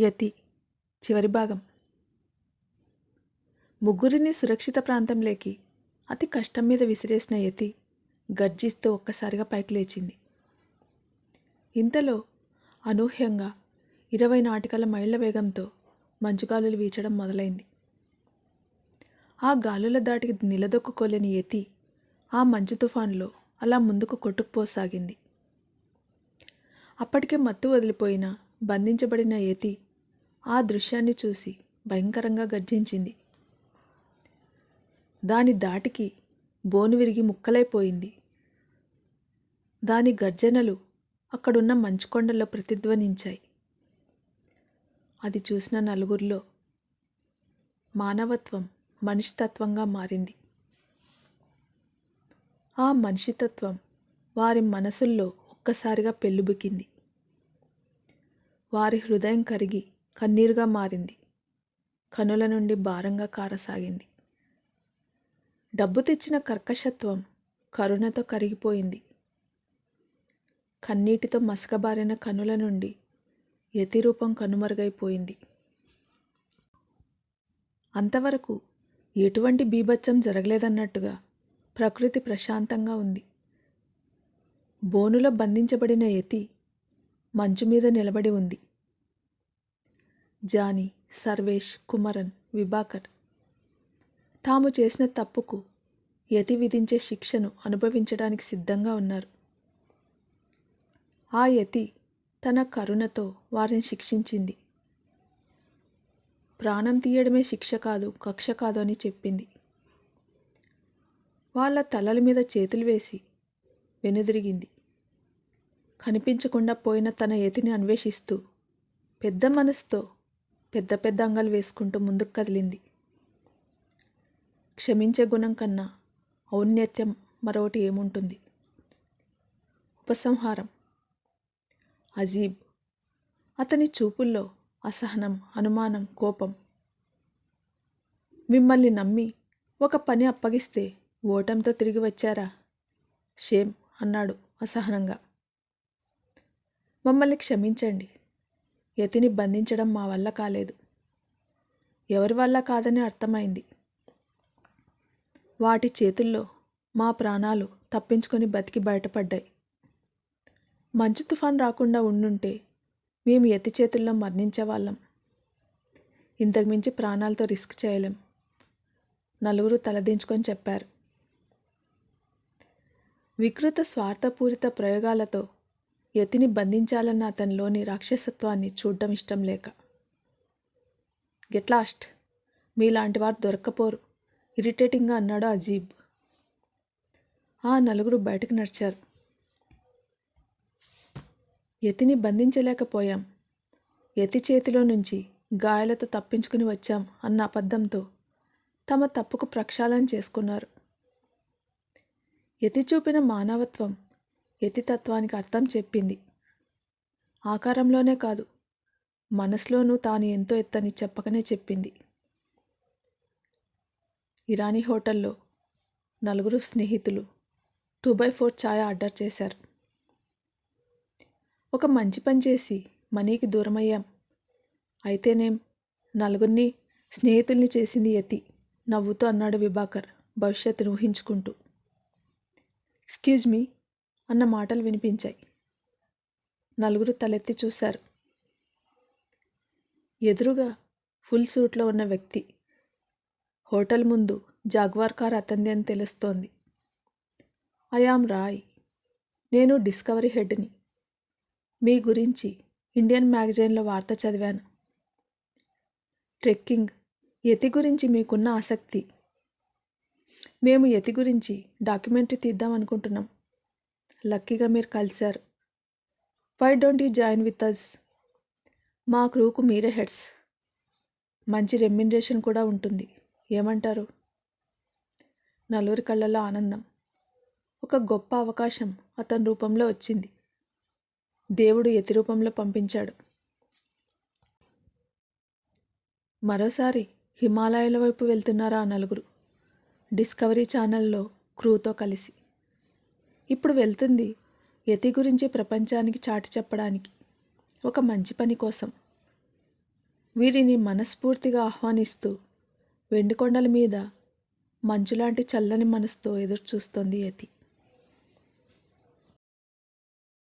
యతి. చివరి భాగం. ముగ్గురిని సురక్షిత ప్రాంతంలోకి అతి కష్టం మీద విసిరేసిన యతి గర్జిస్తూ ఒక్కసారిగా పైకి లేచింది. ఇంతలో అనూహ్యంగా ఇరవై నాటికల మైళ్ళ వేగంతో మంచుగాలులు వీచడం మొదలైంది. ఆ గాలుల దాటికి నిలదొక్కుకోలేని యతి ఆ మంచు తుఫాన్లో అలా ముందుకు కొట్టుకుపోసాగింది. అప్పటికే మత్తు వదిలిపోయిన బంధించబడిన యతి ఆ దృశ్యాన్ని చూసి భయంకరంగా గర్జించింది. దాని దాటికి బోను విరిగి ముక్కలైపోయింది. దాని గర్జనలు అక్కడున్న మంచుకొండల్లో ప్రతిధ్వనించాయి. అది చూసిన నలుగురిలో మానవత్వం మనిషితత్వంగా మారింది. ఆ మనిషితత్వం వారి మనసుల్లో ఒక్కసారిగా పెళ్ళుబుకింది. వారి హృదయం కరిగి కన్నీరుగా మారింది. కనుల నుండి భారంగా కారసాగింది. డబ్బు తెచ్చిన కర్కశత్వం కరుణతో కరిగిపోయింది. కన్నీటితో మసకబారిన కనుల నుండి యతిరూపం కనుమరుగైపోయింది. అంతవరకు ఎటువంటి బీభత్సం జరగలేదన్నట్టుగా ప్రకృతి ప్రశాంతంగా ఉంది. బోనులో బంధించబడిన యతి మంచు మీద నిలబడి ఉంది. జానీ సర్వేష్ కుమరన్ విభాకర్. తాము చేసిన తప్పుకు యతి విధించే శిక్షను అనుభవించడానికి సిద్ధంగా ఉన్నారు. ఆ యతి తన కరుణతో వారిని శిక్షించింది. ప్రాణం తీయడమే శిక్ష కాదు కక్ష కాదు అని చెప్పింది. వాళ్ళ తలల మీద చేతులు వేసి వెనుదిరిగింది. కనిపించకుండా పోయిన తన యతిని అన్వేషిస్తూ పెద్ద మనసుతో పెద్ద పెద్ద అంగలు వేసుకుంటూ ముందుకు కదిలింది. క్షమించే గుణం కన్నా ఔన్నత్యం మరొకటి ఏముంటుంది? ఉపసంహారం. అజీబ్. అతని చూపుల్లో అసహనం అనుమానం కోపం. మిమ్మల్ని నమ్మి ఒక పని అప్పగిస్తే ఓటంతో తిరిగి వచ్చారా? షేమ్ అన్నాడు అసహనంగా. మమ్మల్ని క్షమించండి. యతిని బంధించడం మా వల్ల కాలేదు. ఎవరి వల్ల కాదని అర్థమైంది. వాటి చేతుల్లో మా ప్రాణాలు తప్పించుకొని బతికి బయటపడ్డాయి. మంచు తుఫాన్ రాకుండా ఉండుంటే మేము ఎత్తి చేతుల్లో మరణించేవాళ్ళం. ఇంతకుమించి ప్రాణాలతో రిస్క్ చేయలేం. నలుగురు తలదించుకొని చెప్పారు. వికృత స్వార్థపూరిత ప్రయోగాలతో యతిని బంధించాలన్న అతనిలోని రాక్షసత్వాన్ని చూడడం ఇష్టం లేక. Get lost. మీలాంటి వారు దొరక్కపోరు. ఇరిటేటింగ్గా అన్నాడు అజీబ్. ఆ నలుగురు బయటకు నడిచారు. యతిని బంధించలేకపోయాం. యతి చేతిలో నుంచి గాయాలతో తప్పించుకుని వచ్చాం అన్న అబద్ధంతో తమ తప్పుకు ప్రక్షాళన చేసుకున్నారు. యతి చూపిన మానవత్వం యతితత్వానికి అర్థం చెప్పింది. ఆకారంలోనే కాదు మనసులోనూ తాను ఎంతో ఎత్తని చెప్పకనే చెప్పింది. ఇరానీ హోటల్లో నలుగురు స్నేహితులు టూ బై ఫోర్ ఛాయ్ ఆర్డర్ చేశారు. ఒక మంచి పని చేసి మనీకి దూరమయ్యాం. అయితేనేం నలుగురిని స్నేహితుల్ని చేసింది యతి నవ్వుతూ అన్నాడు విభాకర్ భవిష్యత్తును ఊహించుకుంటూ. ఎక్స్క్యూజ్ మీ అన్న మాటలు వినిపించాయి. నలుగురు తలెత్తి చూశారు. ఎదురుగా ఫుల్ సూట్లో ఉన్న వ్యక్తి. హోటల్ ముందు జాగ్వార్ కార్ అతంది అని తెలుస్తోంది. అయామ్ రాయ్. నేను డిస్కవరీ హెడ్ని. మీ గురించి ఇండియన్ మ్యాగజైన్లో వార్త చదివాను. ట్రెక్కింగ్ యతి గురించి మీకున్న ఆసక్తి. మేము యతి గురించి డాక్యుమెంటరీ తీద్దాం అనుకుంటున్నాం. లక్కీగా మీరు కలిశారు. Why don't you join with us మా క్రూకు మీరే హెడ్స్. మంచి రెమ్యునరేషన్ కూడా ఉంటుంది. ఏమంటారు? నలుగురి కళ్ళల్లో ఆనందం. ఒక గొప్ప అవకాశం అతని రూపంలో వచ్చింది. దేవుడు ఎతి రూపంలో పంపించాడు. మరోసారి హిమాలయాల వైపు వెళ్తున్నారా ఆ నలుగురు? డిస్కవరీ ఛానల్లో క్రూతో కలిసి. ఇప్పుడు వెళ్తుంది. యతి గురించి ప్రపంచానికి చాటి చెప్పడానికి. ఒక మంచి పని కోసం. వీరిని మనస్ఫూర్తిగా ఆహ్వానిస్తూ వెండికొండల మీద మంచులాంటి చల్లని మనసుతో ఎదురు చూస్తోంది యతి.